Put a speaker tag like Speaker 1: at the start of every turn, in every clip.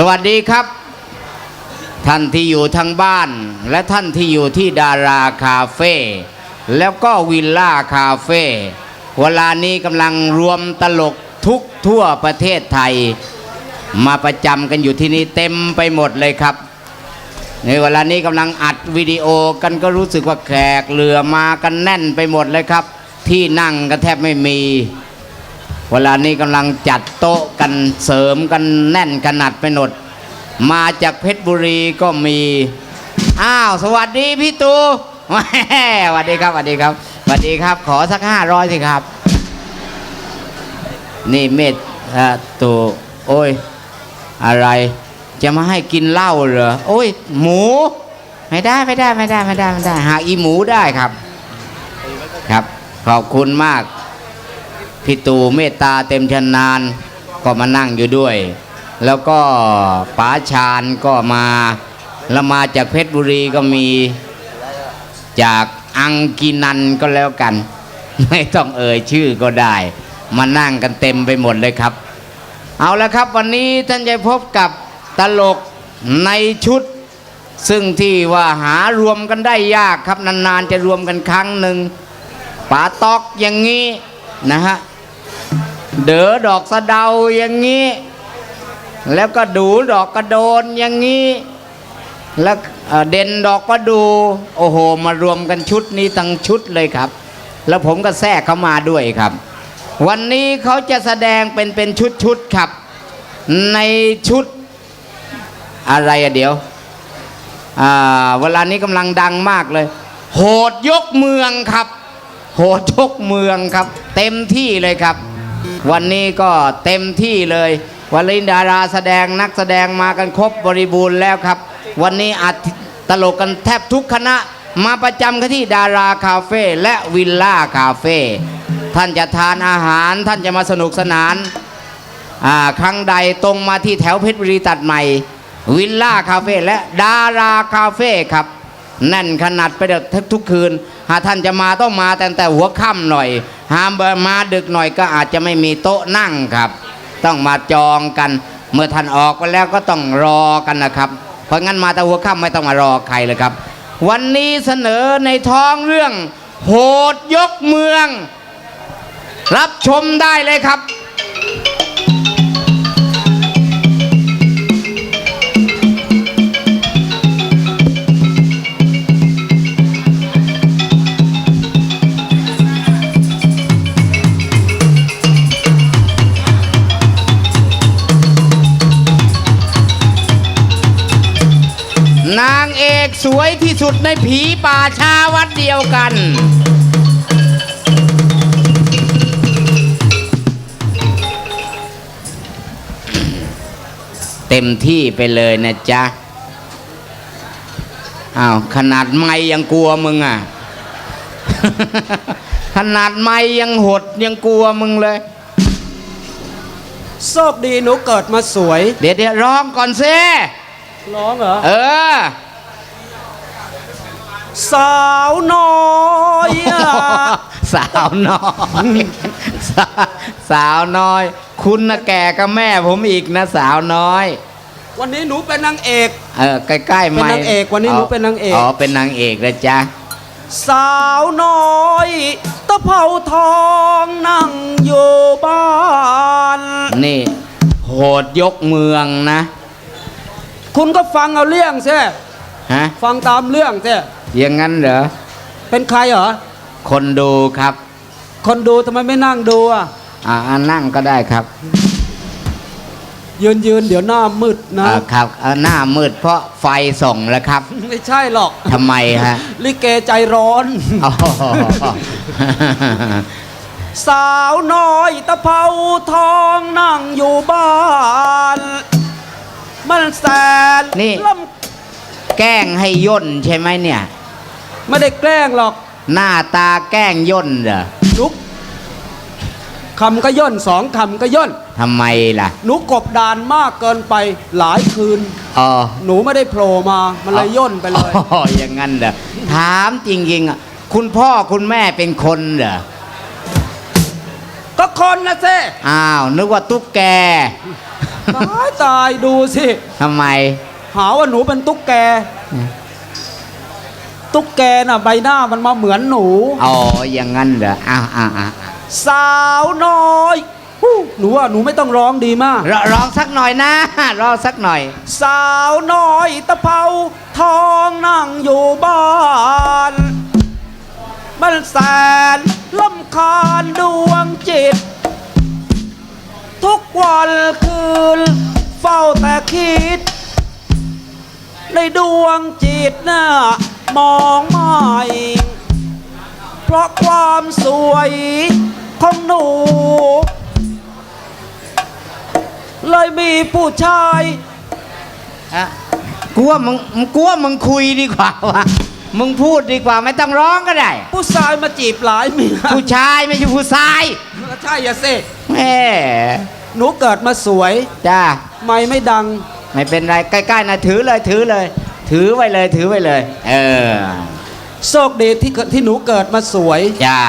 Speaker 1: สวัสดีครับ ท่านที่อยู่ทางบ้าน และท่านที่อยู่ที่ดาราคาเฟ่แล้วก็วิลล่าคาเฟ่เวลานี้กำลังรวมตลกทุกทั่วประเทศไทย มาประจำกันอยู่ที่นี่เต็มไปหมดเลยครับ ในเวลานี้กำลังอัดวิดีโอกันก็รู้สึกว่าแขกเรือมากันแน่นไปหมดเลยครับ ที่นั่งก็แทบไม่มี เวลานี้กำลังจัดโต๊ะกันเสริมกันแน่นขนาดไปหมดมาจากเพชรบุรีก็มี อ้าว สวัสดีพี่ตูสวัสดีครับสวัสดีครับสวัสดีครับ ขอสักห้าร้อยสิครับ นี่เมธอ่าตูโอ้ย อะไร จะมาให้กินเหล้าเหรอ โอ้ย หมู ไม่ได้ไม่ได้ไม่ได้ไม่ได้ไม่ได้ หาอีหมูได้ครับ ครับ ขอบคุณมาก พี่ตูเมตตาเต็มชนนานก็มานั่งอยู่ด้วย แล้วก็ป๋าชาญก็มาแล้วมาจากเพชรบุรีก็มีจากอังกินันก็แล้วกัน ไม่ต้องเอ่ยชื่อก็ได้ มานั่งกันเต็มไปหมดเลยครับ เอาละครับวันนี้ท่านจะพบกับตลกในชุด ซึ่งที่ว่าหารวมกันได้ยากครับนานๆจะรวมกันครั้งหนึ่งป๋าตอกอย่างนี้นะฮะ เดอดอกสะเดาอย่างนี้ แล้วก็ดูดอกกระโดนอย่างนี้ แล้วเด่นดอกประดู โอ้โห มารวมกันชุดนี้ทั้งชุดเลยครับ แล้วผมก็แทรกเข้ามาด้วยครับ วันนี้เขาจะแสดงเป็นเป็นชุดชุดครับ ในชุดอะไรอะเดี๋ยวอ่าเวลานี้กำลังดังมากเลย โหดยกเมืองครับ โหดยกเมืองครับ เต็มที่เลยครับ วันนี้ก็เต็มที่เลยวันนี้ดาราแสดงนักแสดงมากันครบบริบูรณ์แล้วครับ วันนี้อัดตลกกันแทบทุกคณะมาประจำกันที่ดาราคาเฟ่และวิลล่าคาเฟ่ท่านจะทานอาหารท่านจะมาสนุกสนานาครั้งใดตรงมาที่แถวเพชรบุรีตัดใหม่ วิลล่าคาเฟ่และดาราคาเฟ่ครับ แน่นขนาดไปเดี๋ยวทุกทุกคืน หากท่านจะมาต้องมาแต่แต่หัวค่ำหน่อยห้ามมาดึกหน่อยก็อาจจะไม่มีโต๊ะนั่งครับ ต้องมาจองกัน เมื่อท่านออกไปแล้วก็ต้องรอกันนะครับ เพราะงั้นมาแต่หัวค่ำไม่ต้องมารอใครเลยครับ วันนี้เสนอในท้องเรื่อง โหดยกเมือง รับชมได้เลยครับ นางเอกสวยที่สุดในผีป่าชาวัดเดียวกัน เต็มที่ไปเลยนะจ๊ะอ้าวขนาดไม่ยังกลัวมึงอะ ขนาดไม่ยังหดยังกลัวมึงเลย
Speaker 2: โชคดีหนูเกิดมาสวย
Speaker 1: เดี๋ยวเดี๋ยวร้องก่อนซิ
Speaker 2: ร้องเหรอ
Speaker 1: เออ
Speaker 2: สาวน้อยอะ
Speaker 1: สาวน้อยสาสาวน้อย คุณนะแก่กับแม่ผมอีกนะสาวน้อย
Speaker 2: วันนี้หนูเป็นนางเอก
Speaker 1: เออใกล้ๆ
Speaker 2: เป็น
Speaker 1: ไม่
Speaker 2: นางเอกวันนี้หนูเป็นนางเอก
Speaker 1: อ๋อเป็นนางเอกนะจ๊ะ
Speaker 2: สาวน้อยตะเภาทองนั่งอยู่บ้าน
Speaker 1: นี่ โหดยกเมืองนะ
Speaker 2: คุณก็ฟังเอาเรื่องใช่
Speaker 1: ฮะ
Speaker 2: ฟังตามเรื่องใช่
Speaker 1: อย่างนั้นเหรอ
Speaker 2: เป็นใครเหรอ
Speaker 1: คนดูครับ
Speaker 2: คนดูทำไมไม่นั่งดูอะ
Speaker 1: อ่าอ่านั่งก็ได้ครับ
Speaker 2: ยืนยืนเดี๋ยวหน้ามืดนะ
Speaker 1: อ่าครับอ่าหน้ามืดเพราะไฟส่องแล้วครับ
Speaker 2: ไม่ใช่หรอก
Speaker 1: ทำไมฮะ
Speaker 2: ลิเกใจร้อน
Speaker 1: อ๋อ
Speaker 2: สาวน้อยตะเภาทองนั่งอยู่บ้าน มันแสน
Speaker 1: นี่
Speaker 2: ล
Speaker 1: แกล้งให้ย่นใช่ไหมเนี่ยำ
Speaker 2: ไม่ได้แกล้งหรอก
Speaker 1: หน้าตาแกล้งย่นเหรอ
Speaker 2: นุกคำก็ย่นสองคำก็ย่น
Speaker 1: ทำไมล่ะ
Speaker 2: หนูกบดานมากเกินไปหลายคืน
Speaker 1: อ๋อ
Speaker 2: หนูไม่ได้โผล่มา มันเลยย่นไปเลย
Speaker 1: อ๋ออย่างนั้นเหรอถามจริงๆอะคุณพ่อคุณแม่เป็นคนเหรอ
Speaker 2: ก็คนนะเซ่
Speaker 1: อ้าวนึกว่าตุ๊กแก
Speaker 2: ตายตายดูสิ
Speaker 1: ทำไม
Speaker 2: หาว่าหนูเป็นตุ๊กแก ตุ๊กแกน่ะใบหน้ามันมาเหมือนหนู
Speaker 1: อ๋อ อย่างงั้นเหรออ้าวอ้าวอ้าว
Speaker 2: สาวน้อยฮู้หนูว่าหนูไม่ต้องร้องดีมาก
Speaker 1: รร้องสักหน่อยนะร้องสักหน่อย
Speaker 2: สาวน้อยตะเภาทองนั่งอยู่บ้าน มันแสนลำคาญดวงจิต ทุกวันคืน เฝ้าแต่คิด ในดวงจิตน่ะมองไม่เพราะความสวยของหนู เลยมีผู้ชาย
Speaker 1: อะกูว่ามึงมึงกูว่ามึงคุยดีกว่าวะมึงพูดดีกว่าไม่ต้องร้องก็ได้
Speaker 2: ผู้ชายมาจีบหลายเมีย
Speaker 1: ผู้ชายไม่ใช่ผู้ชาย
Speaker 2: ก็ ใช่อะสิ
Speaker 1: แม่
Speaker 2: หนูเกิดมาสวย
Speaker 1: จ้า
Speaker 2: ไม่ไม่ดัง
Speaker 1: ไม่เป็นไรใกล้ๆนะถือเลยถือเลย ถือไว้เลยถือไว้เลย เออ
Speaker 2: โชคดีที่เกิดที่หนูเกิดมาสวย
Speaker 1: จ้า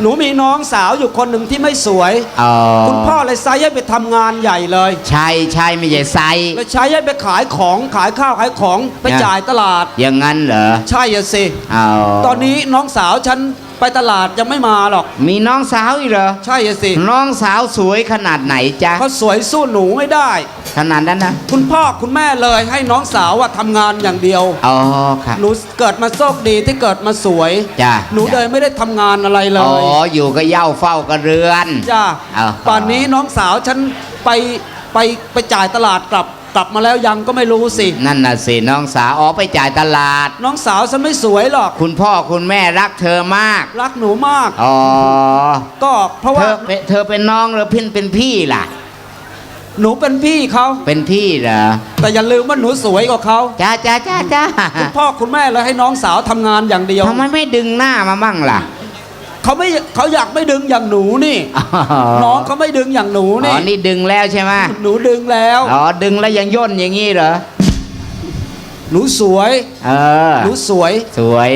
Speaker 2: หนูมีน้องสาวอยู่คนหนึ่งที่ไม่สวย
Speaker 1: อ๋อ
Speaker 2: คุณพ่อเลยใช้ให้ไปทำงานใหญ่เลย
Speaker 1: ใช่ใช่ไม่ใช่ไซ
Speaker 2: เลยใช้ให้ไปขายของขายข้าวขายของไป
Speaker 1: เนี่ย
Speaker 2: จ่ายตลาด
Speaker 1: อย่างงั้นเหรอ
Speaker 2: ใช่อะสิ
Speaker 1: เอา
Speaker 2: ตอนนี้น้องสาวฉัน ไปตลาดยังไม่มาหรอก
Speaker 1: มีน้องสาวอีกเหรอ
Speaker 2: ใช่อะสิ
Speaker 1: น้องสาวสวยขนาดไหนจ๊ะ
Speaker 2: เขาสวยสู้หนูไม่ได้
Speaker 1: ขนาดนั้นนะ
Speaker 2: คุณพ่อคุณแม่เลยให้น้องสาวอะทำงานอย่างเดียว
Speaker 1: อ๋อค่ะ
Speaker 2: หนูเกิดมาโชคดีที่เกิดมาสวย
Speaker 1: จ้ะ
Speaker 2: หนูเลยไม่ได้ทำงานอะไรเล
Speaker 1: อ๋อย อยู่ก็เหย่าเฝ้ากับเรือน
Speaker 2: จ้า
Speaker 1: เอา
Speaker 2: ป่านนี้น้องสาวฉันไปไปไปจ่ายตลาดกลับ กลับมาแล้วยังก็ไม่รู้สิ
Speaker 1: นั่นน่ะสิน้องสาวอ๋อไปจ่ายตลาด
Speaker 2: น้องสาวฉันไม่สวยหรอก
Speaker 1: คุณพ่อคุณแม่รักเธอมาก
Speaker 2: รักหนูมาก
Speaker 1: อ๋อ
Speaker 2: ก็เพราะ
Speaker 1: เธ
Speaker 2: ว่า
Speaker 1: อเป็นเธอเป็นน้องหรือเพี่นเป็นพี่ล่ะ
Speaker 2: หนูเป็นพี่เขา
Speaker 1: เป็นพี่เหรอ
Speaker 2: แต่อย่าลืมว่าหนูสวยกว่าเขา
Speaker 1: จ้าจ้าจ้าจ้า
Speaker 2: คุณพ่อคุณแม่เลยให้น้องสาวทำงานอย่างเดียว
Speaker 1: ทำไมไม่ดึงหน้ามามั่งล่ะ
Speaker 2: เขาไม่เขาอยากไม่ดึงอย่างหนูนี่น้องเขาไม่ดึงอย่างหนู
Speaker 1: อ๋
Speaker 2: นี่
Speaker 1: อนี่ดึงแล้วใช่ไหม
Speaker 2: หนูดึงแล้ว
Speaker 1: อ๋อดึงแล้วยังย่นอย่างงี้เหรอ
Speaker 2: หนูสวย
Speaker 1: เออ
Speaker 2: หนูสวย
Speaker 1: สวย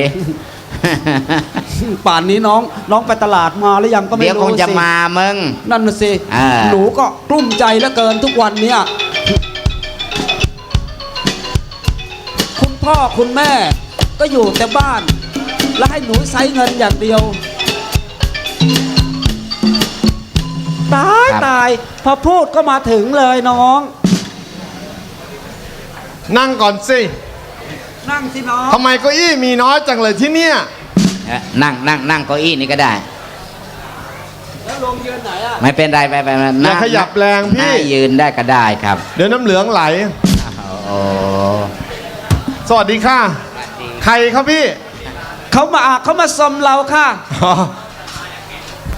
Speaker 2: ป่านนี้น้องน้องไปตลาดมาหรือยังก็ไม่
Speaker 1: เดี๋ยว
Speaker 2: รู้
Speaker 1: คงจะ
Speaker 2: สิ
Speaker 1: มามึง
Speaker 2: นั่นน่ะสิ
Speaker 1: อ่า
Speaker 2: หนูก็กลุ้มใจเหลือเกินทุกวันเนี้ยคุณพ่อคุณแม่ก็อยู่แต่บ้าน แล้วให้หนูใช้เงินอย่างเดียว ตายตาย พอพูดก็มาถึงเลยน้อง
Speaker 3: นั่งก่อนสิ
Speaker 2: นั่งสิน้อง
Speaker 3: ทำไมเก้าอี้มีน้อยจังเลยที่เนี่ย
Speaker 1: เอ่อนั่งนั่งนั่งเก้าอี้นี่ก็ได้
Speaker 2: แล้วลงยืนไหนอะ
Speaker 1: ไม่เป็นไรไปไปไป
Speaker 3: อย่า
Speaker 1: นั่ง
Speaker 3: ขยับแรงพี่
Speaker 1: นั่ยืนได้ก็ได้ครับ
Speaker 3: เดี๋ยวน้ำเหลืองไหล
Speaker 1: โอ้
Speaker 3: สวัสดีค่ะ ใครครับพี่
Speaker 2: เขามาเขามาสมเราค่ะ
Speaker 3: อ๋อ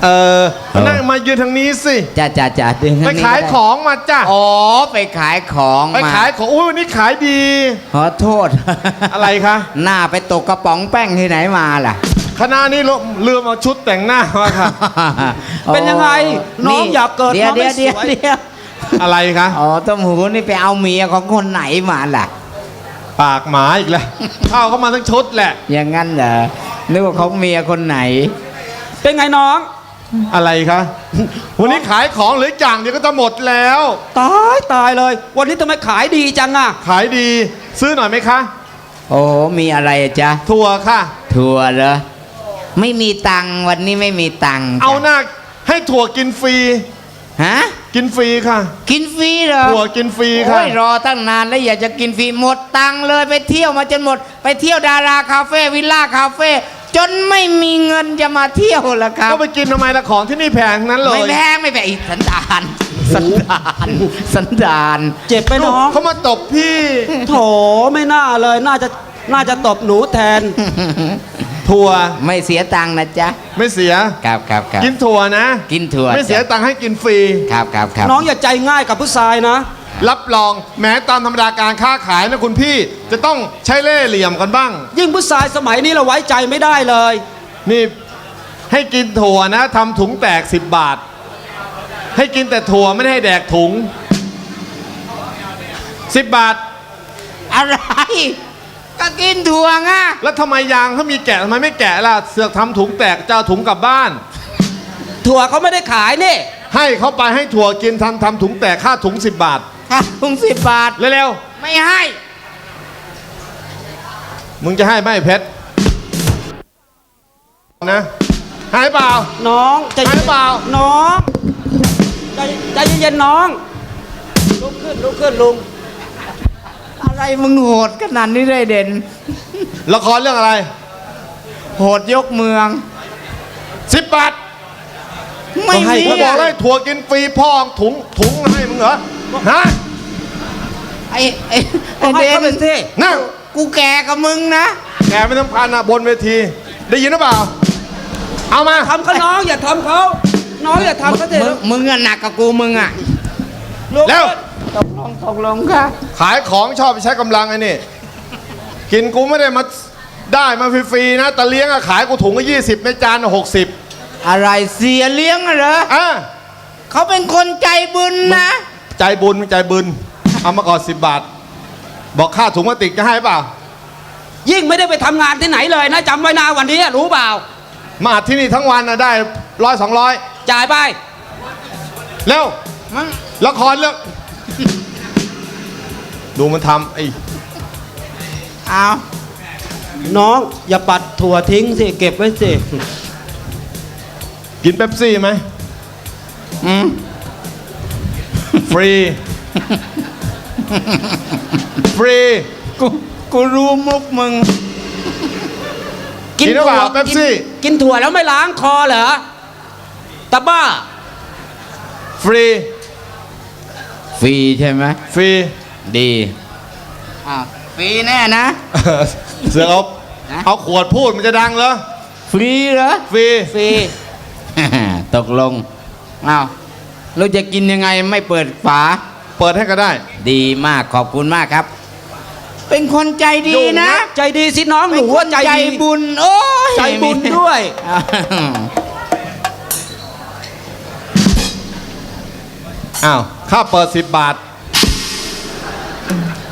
Speaker 3: เออนั่งมายืนทางนี้สิ
Speaker 1: จ้าจ้าจ้าดึง
Speaker 3: ไป
Speaker 1: ทางนี้
Speaker 3: ขาย
Speaker 1: ก็ด้
Speaker 3: ของมาจ้ะ
Speaker 1: อ๋อไปขายของ
Speaker 3: ไป
Speaker 1: มา
Speaker 3: ขายของอุ้ยวันนี้ขายดี
Speaker 1: ขอโทษ
Speaker 3: อะไรคะ
Speaker 1: หน้าไปตกกระป๋องแป้งที่ไหนมาล่ะ
Speaker 3: คณะนี้ลืมเอาชุดแต่งหน้ามาค่ะ
Speaker 2: เป็นยังไง น้องอยากเกิด
Speaker 1: เดี๋ยว
Speaker 2: มาไม่
Speaker 1: เดี๋ยวเดี๋ยว
Speaker 2: สวย
Speaker 1: เดี๋ยว
Speaker 3: อะไรคะ
Speaker 1: อ๋อต้มหูนี่ไปเอาเมียของคนไหนมาล่ะ
Speaker 3: ปากหมาอีกแล้วเข้าเข้ามาทั้งชุดแหละ
Speaker 1: อย่างงั้นเหรอนึกว่าของเมียคนไหน
Speaker 2: เป็นไงน้อง
Speaker 3: อะไรคะ วันนี้ขายของเหรืออกอย่างเดียวก็จะหมดแล้ว
Speaker 2: ตายตายเลย วันนี้ทำไมขายดีจังอะ
Speaker 3: ขายดี ซื้อหน่อยไหมคะ
Speaker 1: โอ้มีอะไรจ๊ะ
Speaker 3: ถั่วค่ะ
Speaker 1: ถั่วเหรอไม่มีตังค์วันนี้ไม่มีตังค์จ้ะ
Speaker 3: เอาหน้าให้ถั่วกินฟรี
Speaker 1: ฮะ
Speaker 3: กินฟรีค่ะ
Speaker 1: กินฟรีเหรอ
Speaker 3: ถั่วกินฟรีค่ะ
Speaker 1: โอ้ยรอตั้งนานแล้วอยากจะกินฟรีหมดตังค์เลยไปเที่ยวมาจนหมด ไปเที่ยวดาราคาเฟ่วิลล่าคาเฟ่ จนไม่มีเงินจะมาเที่ยวแล้วครับ
Speaker 3: ก็ไปกินทำไมละของที่นี่แพงทั้งนั้นเล
Speaker 1: ไม่
Speaker 3: ย
Speaker 1: แพงไม่แพงอีกสันดานสันดานสันดาน
Speaker 2: เจ็บไปน้อง
Speaker 3: เขามาตบพี่
Speaker 2: โถไม่น่าเลยน่าจะน่าจะตบหนูแทน
Speaker 3: ถั่ว
Speaker 1: ไม่เสียตังค์นะจ๊ะ
Speaker 3: ไม่เสีย
Speaker 1: ครับครับครับ
Speaker 3: กินถั่วนะ
Speaker 1: กินถั่ว
Speaker 3: ไม่เสีย
Speaker 1: จ้ะ
Speaker 3: ตังค์ให้กินฟรี
Speaker 1: ครับครับครับ
Speaker 2: น้องอย่าใจง่ายกับผู้ชายนะ
Speaker 3: รับรองแม้ตามธรรมดาการค้าขายนะคุณพี่จะต้องใช้เล่ห์เหลี่ยมกันบ้าง
Speaker 2: ยิ่งผู้ชายสมัยนี้เราไว้ใจไม่ได้เลย
Speaker 3: นี่ให้กินถั่วนะทำถุงแตก 10 บาท ให้กินแต่ถั่วไม่ได้ให้แดกถุง 10 บาท
Speaker 1: อะไร ก็กินถั่วไง
Speaker 3: แล้วทำไมยางเขามีแกะทำไมไม่แกะล่ะเสือกทำถุงแตกจะเอาถุงกลับบ้าน
Speaker 2: ถั่วเขาไม่ได้ขายนี่
Speaker 3: ให้เขาไปให้ถั่วกินทำทำถุงแตกค่าถุง 10 บาท
Speaker 1: ค่าถุงสิบบาท
Speaker 3: เร็ว
Speaker 1: ไม่ให้
Speaker 3: ๆมึงจะให้ไหมเพชรนะให้เปล่า
Speaker 2: น้องใจ
Speaker 3: ให้
Speaker 2: เย็น
Speaker 3: เปล่า
Speaker 2: น้องใจใจเย็นๆน้อง ลุกขึ้นลุกขึ้นลุง
Speaker 1: อะไรมึงโหดขนาดนี้เลยเด่น
Speaker 3: ละครเรื่องอะไร
Speaker 1: โหดยกเมือง
Speaker 3: 10บาท
Speaker 1: ไม่
Speaker 2: ก็ให้
Speaker 1: มี
Speaker 3: กูบอกเลยถั่วกินฟรีพ่อถุงถุงให้มึงเหรอ ฮะ
Speaker 1: ไอ้ไอ้ไอ้
Speaker 2: ให้
Speaker 1: เด่
Speaker 2: เขาเป็น
Speaker 1: น
Speaker 2: ที่
Speaker 3: นั่ง
Speaker 1: กูแก่กับมึงนะ
Speaker 3: แกไม่สำคัญนะบนเวที ได้ยินหรือเปล่า เอามา
Speaker 2: ทำเขาน้องอย่าทำเขาน้องอย่าทำเขาเถ
Speaker 1: มึง
Speaker 2: อะ
Speaker 1: มึงอะหนักกับกูมึงอะ
Speaker 2: ลุก
Speaker 3: เร็ว
Speaker 2: ขึ้น
Speaker 1: ตกลงตกลงค่ะ
Speaker 3: ขายของชอบไปใช้กำลังไอ้นี่ กินกูไม่ได้มาได้มาฟรีๆนะแต่เลี้ยงอะขายกูถุงก็ยี่สิบในจานหกสิบ
Speaker 1: อะไรเสียเลี้ยงอะเหรอ
Speaker 3: อะ
Speaker 1: เขาเป็นคนใจบุญนะ
Speaker 3: ใจบุญไม่ใจบุญเอามาก่อนสิบบาท บอกค่าถุงพลาสติกจะให้เปล่า
Speaker 2: ยิ่งไม่ได้ไปทำงานที่ไหนเลยนะจำไว้นะวันนี้รู้เปล่า
Speaker 3: มาอัดที่นี่ทั้งวันนะได้ร้อยสองร้อย
Speaker 2: จ่ายไป
Speaker 3: เร็ว
Speaker 1: มึง
Speaker 3: ละครเรื่องดูมันทำไอ้
Speaker 1: เอา
Speaker 2: น้องอย่าปัดถั่วทิ้งสิ เก็บไว้สิ
Speaker 3: กินเป๊ปซี่ไหม
Speaker 1: อืม
Speaker 3: ฟรี ฟรี
Speaker 1: กูกูรู้มุกมึง
Speaker 3: กินหรือเปล่าเป๊ปซี่
Speaker 2: กินถั่วแล้วไม่ล้างคอเหรอตาบ้า
Speaker 3: ฟรี
Speaker 1: ฟรีใช่ไหม
Speaker 3: ฟรี
Speaker 1: ดีอ้าวฟรีแน่นะ
Speaker 3: เสือเอา
Speaker 1: นะ
Speaker 3: เอาขวดพูดมันจะดังเหรอ
Speaker 1: ฟรีเหรอ
Speaker 3: ฟรี
Speaker 2: ฟรี
Speaker 1: ตกลงอ้าว เราจะกินยังไงไม่เปิดฝา
Speaker 3: เปิดให้ก็ได้
Speaker 1: ดีมากขอบคุณมากครับ เป็นคนใจดี
Speaker 3: ยุ่ง
Speaker 1: นะ
Speaker 3: นะ
Speaker 2: ใจดีสิน้องห
Speaker 1: เป็น
Speaker 2: นู
Speaker 1: ค
Speaker 2: ว่านใจ
Speaker 1: ใจ
Speaker 2: ดี
Speaker 1: บุญโอ้ย
Speaker 2: ใจบุญด้วย
Speaker 1: อ้าว
Speaker 3: อ้าวค่าเปิดสิบบาท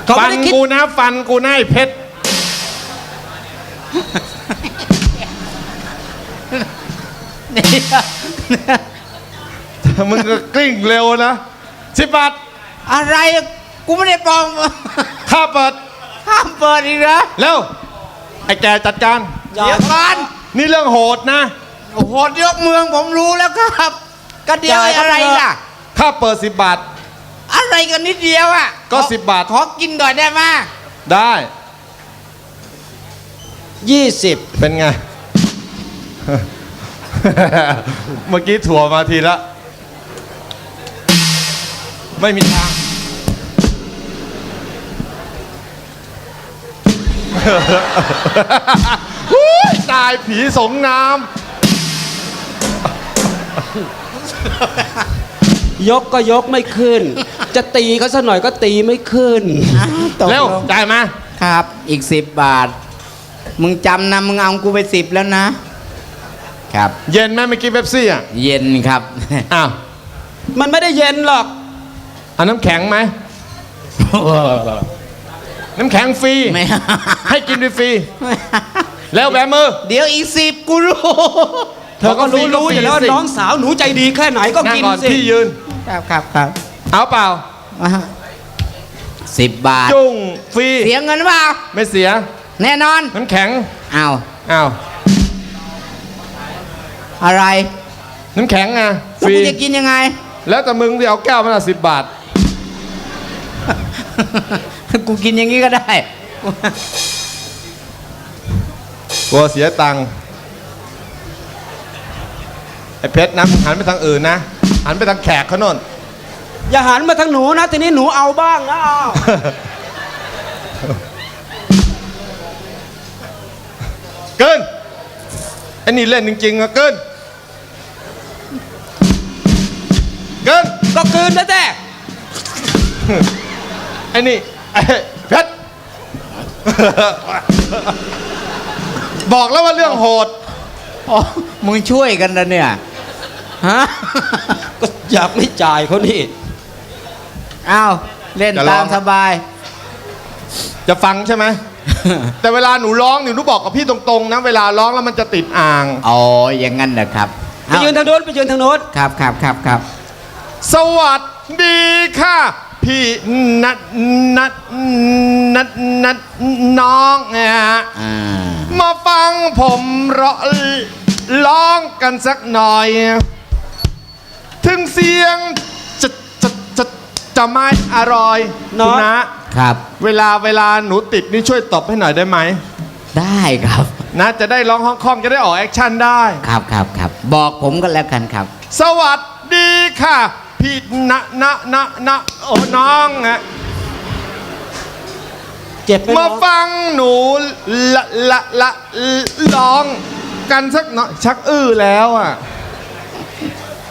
Speaker 2: เขา
Speaker 3: ฟั
Speaker 2: ไม่ได้คิด
Speaker 3: กูนะฟันกูนะไอ้เพชร มึงก็กลิ้งเร็วนะสิบบาท
Speaker 1: อะไรกูไม่ได้ปลอง
Speaker 3: ค่าเปิด
Speaker 1: ห้ามเปิดอีกเหรอ
Speaker 3: เร็วไอ้แกจัดการ
Speaker 1: เดี๋ยวก่อน
Speaker 3: นี่เรื่องโหดนะ
Speaker 1: โอ้โหยกเมืองผมรู้แล้วครับก็เดียว
Speaker 2: จ่ายครับ
Speaker 1: อะไรล่ะ
Speaker 3: ค่าเปิดสิบบาท
Speaker 1: อะไรกันนิดเดียวอะ
Speaker 3: ก็
Speaker 1: ขอ
Speaker 3: 10บาท
Speaker 1: ขอกินก่อนได้ไหม
Speaker 3: ได้
Speaker 2: ยี่สิบ
Speaker 3: เป็นไง เมื่อกี้ถั่วมาทีละ ไม่มีทางอุ๊ยตายผีสงน้
Speaker 2: ยกก็ยกไม่ขึ้น จะตีเขาสักหน่อยก็ตีไม่ขึ้น
Speaker 1: อ้าวตกำ
Speaker 3: เร็ว
Speaker 1: ลง
Speaker 3: จ่ายมา
Speaker 1: ครับ อีกสิบบาท มึงจำนะมึงเอากูไปสิบแล้วนะ ครับ
Speaker 3: เย็นไหมเมื่อกี้เบปซี่อะ
Speaker 1: เย็นครับ
Speaker 3: อ้าว
Speaker 2: มันไม่ได้เย็นหรอก
Speaker 3: เอาน้ำแข็งไหม น้ำแข็งฟรี
Speaker 1: ไม่
Speaker 3: ให้กินฟรีๆแล้วแบมือ
Speaker 1: เดี๋ยวอีกสิบกูรู้
Speaker 2: เธอก็รู้รู้อยู่แล้วว่า
Speaker 3: สิ
Speaker 2: น้องสาวหนูใจดีแค่ไหนก็
Speaker 3: นั่ง
Speaker 2: กิน
Speaker 3: ก่อน
Speaker 2: สิ
Speaker 3: พี่ยืน
Speaker 1: ครับครับครับ
Speaker 3: เอาเปล่า
Speaker 1: สิบบาท
Speaker 3: จุ้งฟรี
Speaker 1: เสียเงินเปล่า
Speaker 3: ไม่เสีย
Speaker 1: แน่นอน
Speaker 3: น้ำแข็ง
Speaker 1: เอา
Speaker 3: อ้าว
Speaker 1: อะไร
Speaker 3: น้ำแข็งไง
Speaker 1: แล้ว
Speaker 3: ฟรี
Speaker 1: กูจะกินยังไง
Speaker 3: แล้วแต่มึงที่เอาแก้วมาละสิบบาท
Speaker 1: กูกินอย่างนี้ก็ได้
Speaker 3: กลัวเสียตังค์ไอ้เพชรนะมึงหันไปทางอื่นนะ หันไปทางแขกเขาโน่น
Speaker 2: อย่าหันมาทางหนูนะทีนี้หนูเอาบ้างนะเอา
Speaker 3: เกินไอ้นี่เล่นจริงๆอะเกิน เกิน
Speaker 2: ก็คืนนะแต่
Speaker 3: ไอ้นี่ไอ้เพชร บอกแล้วว่าเรื่องโหด
Speaker 1: อ๋อมึงช่วยกันนะเนี่ย ฮะ
Speaker 2: ก็อยากไม่จ่ายเขานี่
Speaker 1: อ้าว เล่น
Speaker 3: จะล
Speaker 1: ตา
Speaker 3: อง
Speaker 1: มสบาย
Speaker 3: จะฟังใช่ไหม แต่เวลาหนูร้องเนี่ยหนูบอกกับพี่ตรงๆนะ เวลาร้องแล้วมันจะติดอ่าง
Speaker 1: อ๋อ อย่างงั้นนะครับ
Speaker 2: ไปยืนทางโน้นไปยืนทางโน้น
Speaker 1: ครับครับครับครับ
Speaker 3: สวัสดีค่ะ พี่นัดนัดนัดนัดน้องนะฮะ
Speaker 1: อ่า
Speaker 3: มาฟังผมร้องร้องกันสักหน่อย ถึงเสียงจะจะจะจะไม่อร่อย
Speaker 2: น้อย
Speaker 3: คุณนะครับ เวลาเวลาหนูติดนี่ช่วยตบให้หน่อยได้ไหม
Speaker 1: ได้ครับ
Speaker 3: นะจะได้ร้องห้องคล่องจะได้ออกแอคชั่นได้
Speaker 1: ครับครับครับ บอกผมก็แล้วกันครับ
Speaker 3: สวัสดีค่ะ พี่นะนะนะนะโอ้น้องอะ
Speaker 2: เจ็บไหม
Speaker 3: มา
Speaker 2: น้อง
Speaker 3: ฟังหนูละละละร้องกันสักหน่อยชักอื้อแล้วอะ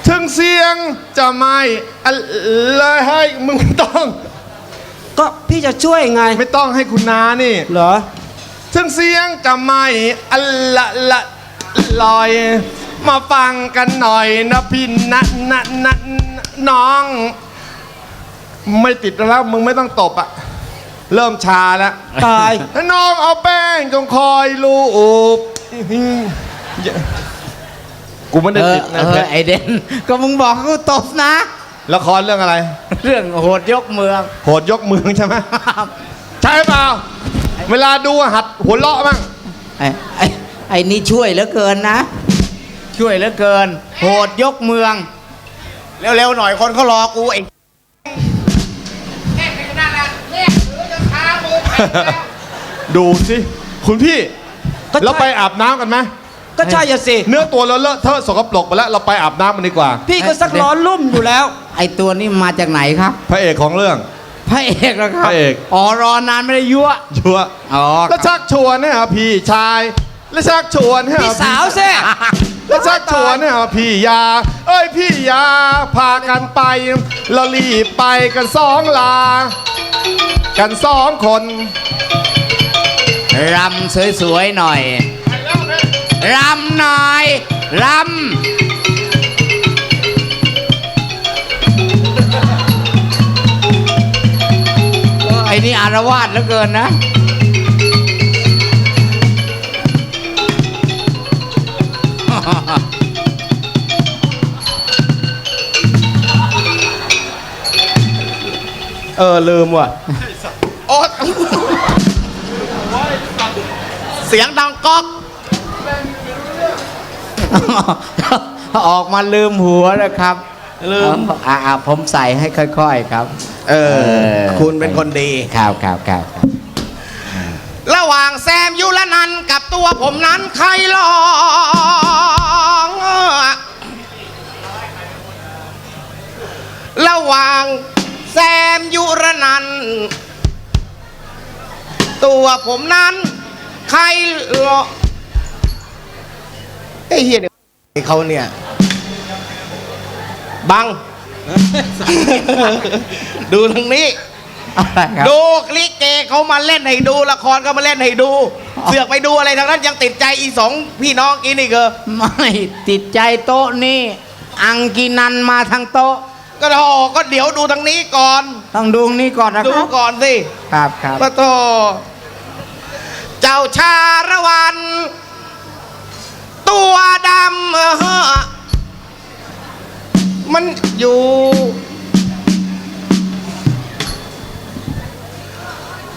Speaker 3: ถึงเสียงจะไม่อะไรให้มึงไม่ต้อง
Speaker 2: ก็พี่จะช่วยไง
Speaker 3: ไม่ต้องให้คุณนานี่
Speaker 2: เหรอ
Speaker 3: ถึงเสียงจะไม่อะละละลอย มาฟังกันหน่อยนะพี่นะนะนะน้อง ไม่ติดแล้วมึงไม่ต้องตบอะเริ่มชาแล้ว
Speaker 2: ตาย
Speaker 3: น้องเอาแป้งจงคอยลูบกูไม่ได้
Speaker 1: เออ
Speaker 3: ติด
Speaker 1: เอ
Speaker 3: นะ
Speaker 1: อ
Speaker 3: เพชร
Speaker 1: ไอเดนก็มึงบอกกูตบนะ
Speaker 3: ละครเรื่องอะไร
Speaker 1: เรื่องโหดยกเมือง
Speaker 3: โหดยกเมืองใช่ไหมใช่เปล่า เวลาดูอะหัดหัวเราะบ้าง
Speaker 1: ไอ้ไอ้ไอ้นี่ช่วยเหลือเกินนะ ช่วยเหลือเกิน โหดยกเมือง เร็วๆหน่อยคนเขารอกูไอ้
Speaker 3: ดูสิคุณพี่
Speaker 2: ก็ใช่
Speaker 3: เราไปอาบน้ำกันไหม
Speaker 2: ก็ใช่อะสิ
Speaker 3: เนื้อตัวเราเลอะเทอะสกปรกไปแล้วเราไปอาบน้ำกันดีกว่า
Speaker 2: พี่ก็สักร้อนลุ่มอยู่แล้ว
Speaker 1: ไอ้ตัวนี้มาจากไหนครับ
Speaker 3: พระเอกของเรื่อง
Speaker 1: พระเอกเหรอครับ
Speaker 3: พระเอก
Speaker 1: อ๋อรอนานไม่ได้ยั่ว
Speaker 3: ชัวร์
Speaker 1: อ๋อ
Speaker 3: แล้วชักชวนให้หาพี่ชาย แล้วชักชวนให้ห
Speaker 2: พี่สาวสิ
Speaker 3: แล้วชักชวนให้หาพี่ยา เอ้ยพี่ยา พากันไปเรารีบไปกันสองลา กันสองคน
Speaker 1: รำสวยๆหน่อย รำหน่อย รำไอ้นี่อารวาสเหลือเกินนะ
Speaker 2: เออลืมว่ะ
Speaker 1: โอ๊ตเสียงดังก๊อกออกมาลืมหัวนะครับ
Speaker 2: ลืม
Speaker 1: อ่าอ่าผมใส่ให้ค่อยๆครับ
Speaker 4: เออ คุณเป็นคนดี
Speaker 1: ครับครับครับครับ
Speaker 4: ระหว่างแซมยุรนันท์กับตัวผมนั้นใครลองระหว่าง แซมยุรนันท์ตัวผมนั้น ใครลองไอ้เฮียเนี่ยเขาเนี่ย บัง ดูทางนี้
Speaker 1: อะไรครับ
Speaker 4: ดูลิเกเขามาเล่นให้ดูละครก็มาเล่นให้ดู เสือกไปดูอะไรทางนั้นยังติดใจอีสองพี่น้องกินอีกเหรอ
Speaker 1: ไม่ติดใจโต๊ะนี่ อังกินันมาทางโต๊ะ
Speaker 4: ก็โธ่ก็เดี๋ยวดูทางนี้ก่อน
Speaker 1: ต้องดูนี่ก่อนนะ
Speaker 4: ดู
Speaker 1: ครับ
Speaker 4: ก่อนสิ
Speaker 1: ครับครับ
Speaker 4: พระโธ่เจ้าชาละวัน ตัวดำเออมันอยู่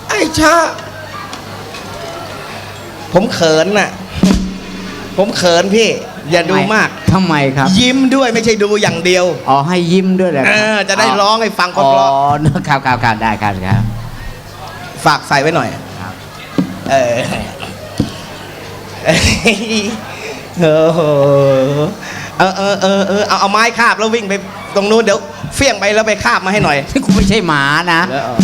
Speaker 4: ไอ้ชา ผมเขินน่ะ ผมเขินพี่ อย่าดูมาก
Speaker 1: ทำไมครับ
Speaker 4: ยิ้มด้วยไม่ใช่ดูอย่างเดียว
Speaker 1: อ๋อให้ยิ้มด้วยเหรอ
Speaker 4: เอ
Speaker 1: ครับ
Speaker 4: อจะได้ร้องให้ฟังเพ
Speaker 1: อ๋อ
Speaker 4: ราะ
Speaker 1: ครับครับครับได้ครับครับ
Speaker 4: ๆฝากใส่ไว้หน่อย
Speaker 1: ครับ
Speaker 4: เออเออเออเออเออเออเอาเอาไม้คาบแล้ววิ่งไปตรงนู้นเดี๋ยวเฟี้ยงไปแล้วไปคาบมาให้หน่อย
Speaker 1: ที่กูไม่ใช่หมานะ
Speaker 4: แล้วเอา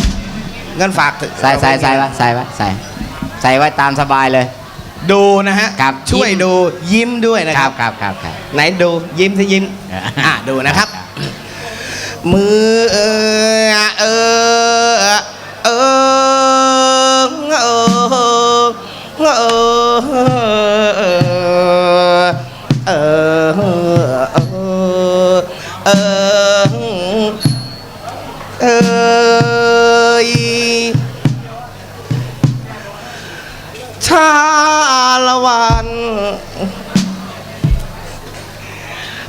Speaker 4: งั้นฝากเถอะ
Speaker 1: ใส่ใส่ใส่ไว้ใส่ไว้ใส่ใส่ไว้ตามสบายเลย
Speaker 4: ดูนะฮะ
Speaker 1: ครับ
Speaker 4: ช่วย
Speaker 1: ยิ้ม
Speaker 4: ดูยิ้มด้วยนะ
Speaker 1: ค
Speaker 4: ค
Speaker 1: รั
Speaker 4: รั
Speaker 1: บบ ครับครับครับ
Speaker 4: ไหนดูยิ้มสิยิ้มอะดูนะครับ มือเออเออเออเออเออเออเออ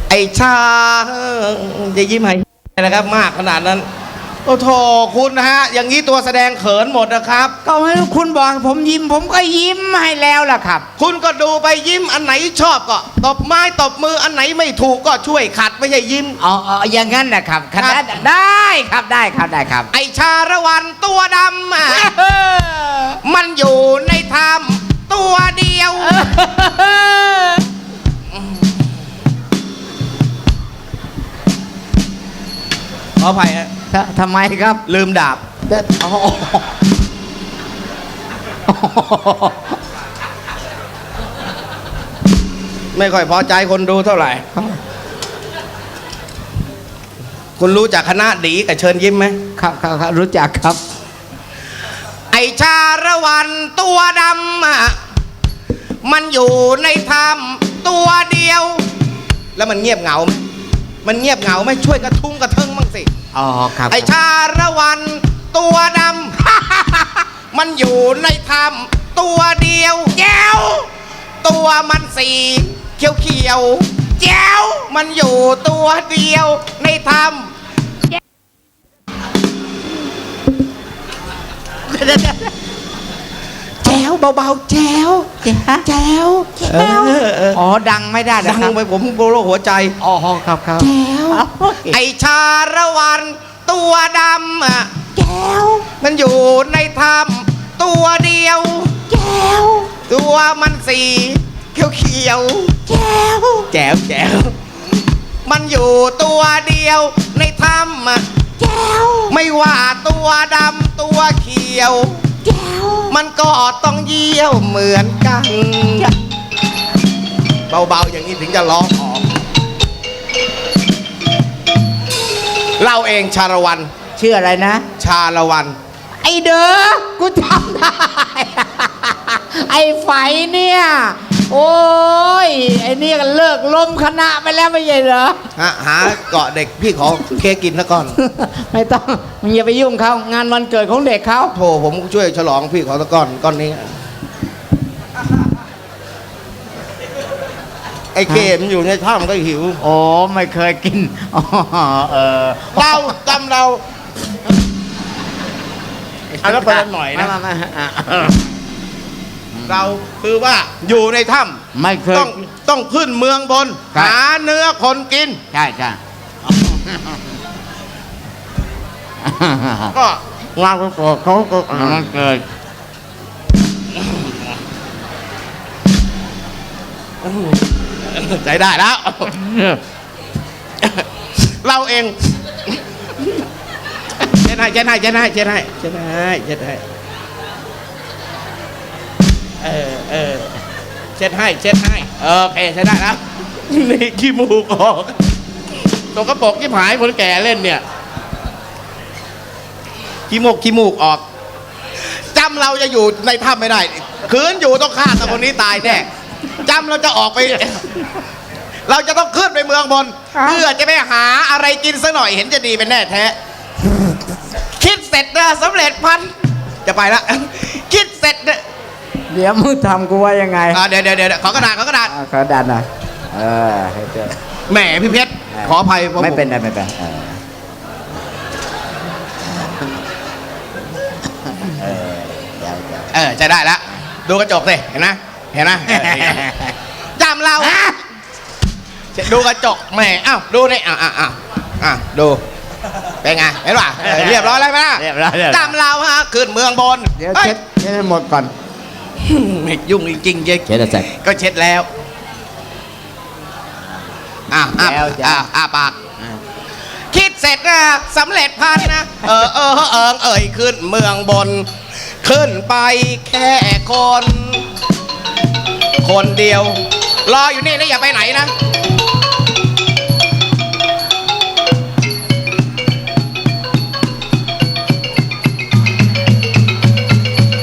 Speaker 4: ไอ้ชาจะยิ้มให้นะครับ มากขนาดนั้น โอ้โถคุณนะฮะ อย่างนี้ตัวแสดงเขินหมดนะครับ
Speaker 1: ก็ไม่รู้คุณบอกให้ผมยิ้ม ผมก็ยิ้มให้แล้วล่ะครับ
Speaker 4: คุณก็ดูไปยิ้มอันไหนชอบก็ตบไม้ตบมืออันไหนไม่ถูกก็ช่วยขัดไม่ใช่ยิ้ม
Speaker 1: อ๋ออ๋ออย่างนั้นนะครับคณะ
Speaker 4: ครับ
Speaker 1: ได้ครับได้ครับได้ครับ
Speaker 4: ไอชาละวันตัวดำอะมันอยู่ในถ้ำ ตัวเดียว ขออภัยฮะ
Speaker 1: ททำไมครับ
Speaker 4: ลืมดาบ
Speaker 1: เด็ดอ๋อ
Speaker 4: ไม่ค่อยพอใจคนดูเท่าไหร่ คุณรู้จักคณะดีกับเชิญยิ้มไหม
Speaker 1: ครับครับครับรู้จักครับ
Speaker 4: ไอชาละวันตัวดำอะ มันอยู่ในถ้ำตัวเดียว แล้วมันเงียบเหงาไหมมันเงียบเหงาไหมช่วยกระทุ้งกระเทิงบ้างสิ
Speaker 1: อ๋อครับ
Speaker 4: ไอชาละวันตัวดำ มันอยู่ในถ้ำตัวเดียวแจ้วตัวมันสีเขียวเขียวๆแจ้วมันอยู่ตัวเดียวในถ้ำ
Speaker 1: แจ๋ว เบาๆแจ๋วแจ๋วแจ๋วแจ๋ว
Speaker 4: เออเออ
Speaker 1: อ๋อดังไม่ได้นะ
Speaker 4: ดัง
Speaker 1: ครับ
Speaker 4: ไปผมโบโลหัวใจ
Speaker 1: อ๋อครับครับแจ๋ว
Speaker 4: ไอชาละวันตัวดำอะ
Speaker 1: แจ๋ว
Speaker 4: มันอยู่ในถ้ำตัวเดียว
Speaker 1: แจ๋ว
Speaker 4: ตัวมันสีเขียวเขียว
Speaker 1: แจ๋ว
Speaker 4: ๆแจ๋วแจ๋วมันอยู่ตัวเดียวในถ้ำอะ
Speaker 1: แจ๋ว
Speaker 4: ไม่ว่าตัวดำตัวเขียว
Speaker 1: แจ๋ว
Speaker 4: มันก็ต้องเยี่ยวเหมือนกัน เบาๆอย่างนี้ถึงจะร้องออกเราเองชาละวัน
Speaker 1: ชื่ออะไรนะ
Speaker 4: ชาละวัน
Speaker 1: ไอเด้อกูจำได้ ไอไฝเนี่ย โอ้ย ไอเนี่ยก็เลิกล้มคณะไปแล้วไม่ใช่เหรอ
Speaker 4: ฮะหาเกาะเด็กพี่ขอเค้กกินซะก่อน
Speaker 1: ไม่ต้องมึงอย่าไปยุ่งเขางานวันเกิดของเด็กเขา
Speaker 4: โถผมช่วยฉลองพี่ขอซะก่อนก้อนนี้ ไอ้เกมนอยู่ในถ้ำก็หิว
Speaker 1: โอ้ไม่เคยกินอ๋อเออ
Speaker 4: เราจำเราเอาแล้วไปกันหน่อยนะ
Speaker 1: มามามาอะ
Speaker 4: เราคือว่าอยู่ในถ้
Speaker 1: ไม่เคำย
Speaker 4: ต้องต้องขึ้นเมืองบน
Speaker 1: ครับ
Speaker 4: หาเนื้อคนกิน
Speaker 1: ใช่ใช่
Speaker 4: ก็
Speaker 1: งานวันเกิดเขาก็มันเกิด
Speaker 4: ใจได้แล้ว เราเองเช็ดให้เช็ดให้เช็ดให้เช็ดให้เช็ดให้เช็ดให้ เออเออเช็ดให้เช็ดให้โอเคใช้ได้แล้วนี่ขี้มูกออกตกกระปรกที่หายคนแก่เล่นเนี่ยขี้มูกขี้มูกออกจำเราจะอยู่ในถ้ำไม่ได้คืนอยู่ต้องฆ่าแต่คนนี้ตายแน่จำเราจะออกไป เราจะต้องขึ้นไปเมืองบน เพื่อจะไปหาอะไรกินสักหน่อยเห็นจะดีเป็นแน่แท้ คิดเสร็จนะสำเร็จพัน จะไปละ คิดเสร็จนะ
Speaker 1: เดี๋ยวมึงทำกูว่ายังไง
Speaker 4: อ่าเดี๋ยวเดี๋ยวเดี๋ยวขอกระดาษขอกระดาษ
Speaker 1: อะขอดันหน่อยเออให้เจอ
Speaker 4: แหมพี่เพชรขออภัยพราะ
Speaker 1: ไม่เป็น
Speaker 4: ผ
Speaker 1: ไรไม่เป็นไรเออเออเดี๋ยวเดี๋ยว
Speaker 4: เออจะได้แล้วดูกระจกสิเห็นไหมเห็นไหมเออนี่จำเราดูกระจกแหมอ้าวดูนี่อะอะอะอะดูเป็นไงเห็นป่ะเออเรียบร้อยแล้วไหมล่ะ
Speaker 1: เรียบร้อยเรียบร้อย
Speaker 4: จำเราฮะขึ้นเมืองบน
Speaker 1: เดี๋ยว
Speaker 4: ฮ้
Speaker 1: เช็ดเช็ดให้หมดก่อน
Speaker 4: ไม่ยุ่งจริงๆเจ๊
Speaker 1: เช็ดแล้วเสร็จ
Speaker 4: ก็เช็ดแล้วอะอะ
Speaker 1: แล้วจ้ะ
Speaker 4: อะอะปากคิดเสร็จนะสำเร็จพันนะ เออเออเออเอ่ยขึ้นเมืองบน ขึ้นไปแค่คน คนเดียว รออยู่นี่นะอย่าไปไหนนะ